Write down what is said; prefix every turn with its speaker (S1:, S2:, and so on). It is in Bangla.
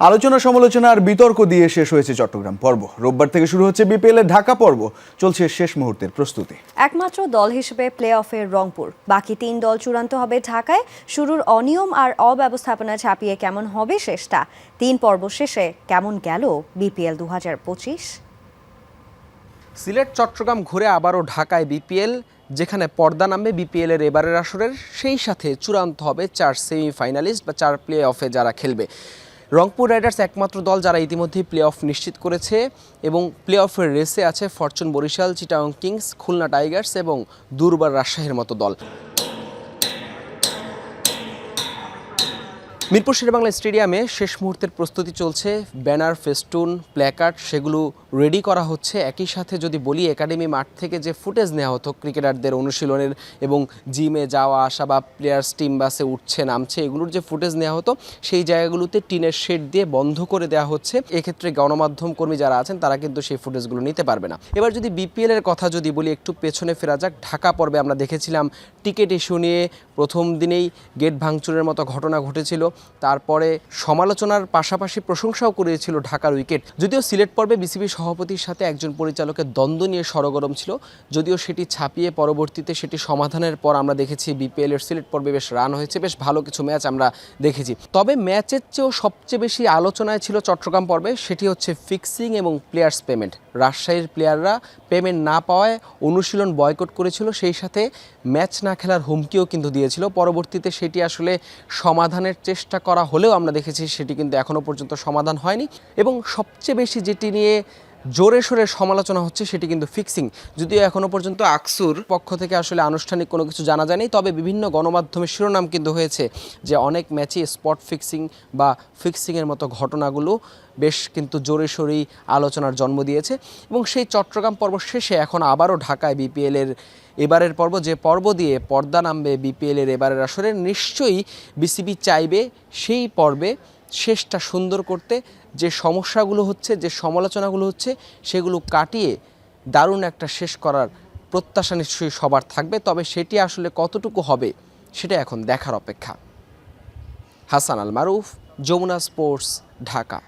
S1: আলোচনা সমালোচনা আর বিতর্ক দিয়ে শেষ হয়েছে চট্টগ্রাম পর্ব। রোববার থেকে শুরু হচ্ছে বিপিএল এর ঢাকা পর্ব। চলছে শেষ মুহূর্তের প্রস্তুতি।
S2: একমাত্র দল হিসেবে প্লে অফের রংপুর। বাকি তিন দল চূড়ান্ত হবে ঢাকায়। শুরুর অনিয়ম আর অব্যবস্থাপনা ছাপিয়ে কেমন হবে শেষটা? তিন পর্ব শেষে কেমন গেল বিপিএল দু হাজার পঁচিশ?
S3: সিলেট চট্টগ্রাম ঘুরে আবারও ঢাকায় বিপিএল যেখানে পর্দা নামবে বিপিএল এর এবারের আসরের। সেই সাথে চূড়ান্ত হবে চার সেমিফাইনালিস্ট বা চার প্লে অফে যারা খেলবে। রংপুর রাইডার্স একমাত্র দল যারা ইতিমধ্যেই প্লে অফ নিশ্চিত করেছে এবং প্লে অফের রেসে আছে fortune Barishal Chittagong kings, Khulna tigers এবং দুর্বার রাজশাহীর মতো দল। মিরপুর শেরেবাংলা স্টেডিয়ামে শেষ মুহূর্তের প্রস্তুতি চলছে। ব্যানার, ফেস্টুন, প্ল্যাকার্ড সেগুলো রেডি করা হচ্ছে। একই সাথে যদি বলি, একাডেমি মাঠ থেকে যে ফুটেজ নেওয়া হতো, ক্রিকেটারদের অনুশীলনের এবং জিমে যাওয়া আসা বা প্লেয়ার্স টিম বাসে উঠছে, নামছে, এগুলোর যে ফুটেজ নেওয়া হতো, সেই জায়গাগুলোতে টিনের শেড দিয়ে বন্ধ করে দেওয়া হচ্ছে। এক্ষেত্রে গণমাধ্যম কর্মী যারা আছেন, তারা কিন্তু সেই ফুটেজগুলো নিতে পারবে না। এবার যদি বিপিএল এর কথা যদি বলি, একটু পেছনে ফেরা যাক। ঢাকা পর্বে আমরা দেখেছিলাম টিকিট ইস্যু নিয়ে প্রথম দিনেই গেট ভাঙচুরের মতো ঘটনা ঘটেছিল। তারপরে সমালোচনার পাশাপাশি প্রশংসাও করেছিল ঢাকার উইকেট। যদিও সিলেট পর্বে বিসিবি সভাপতির সাথে একজন পরিচালকের দ্বন্দ্ব নিয়ে সরগরম ছিল, যদিও সেটি ছাপিয়ে পরবর্তীতে সেটি সমাধানের পর আমরা দেখেছি বিপিএল এর সিলেট পর্বে বেশ রান হয়েছে, বেশ ভালো কিছু ম্যাচ আমরা দেখেছি। তবে ম্যাচের চেয়েও সবচেয়ে বেশি আলোচনায় ছিল চট্টগ্রাম পর্বে, সেটি হচ্ছে ফিক্সিং এবং প্লেয়ার্স পেমেন্ট রাজশাহীর প্লেয়াররা পেমেন্ট না পাওয়ায় অনুশীলন বয়কট করেছিল, সেই সাথে ম্যাচ না খেলার হুমকিও কিন্তু দিয়েছিল। পরবর্তীতে সেটি আসলে সমাধানের চেষ্টা করা হলেও আমরা দেখেছি সেটি কিন্তু এখনও পর্যন্ত সমাধান হয়নি। এবং সবচেয়ে বেশি যেটি নিয়ে জোরে সোরে সমালোচনা হচ্ছে, সেটি কিন্তু ফিক্সিং যদিও এখনও পর্যন্ত আকসুর পক্ষ থেকে আসলে আনুষ্ঠানিক কোনো কিছু জানা যায়নি, তবে বিভিন্ন গণমাধ্যমের শিরোনাম কিন্তু হয়েছে যে অনেক ম্যাচে স্পট ফিক্সিং বা ফিক্সিংয়ের মতো ঘটনাগুলো বেশ কিন্তু জোরে সোরেই আলোচনার জন্ম দিয়েছে। এবং সেই চট্টগ্রাম পর্ব শেষে এখন আবারও ঢাকায় বিপিএলের এবারের পর্ব, যে পর্ব দিয়ে পর্দা নামবে বিপিএলের এবারের আসরে, নিশ্চয়ই বিসিবি চাইবে সেই পর্বে শেষটা সুন্দর করতে যে সমস্যাগুলো হচ্ছে, যে সমালোচনাগুলো হচ্ছে, সেগুলো কাটিয়ে দারুণ একটা শেষ করার প্রত্যাশা নিশ্চয়ই সবার থাকবে। তবে সেটি আসলে কতটুকু হবে, সেটা এখন দেখার অপেক্ষা। হাসান আল মারুফ, যমুনা স্পোর্টস, ঢাকা।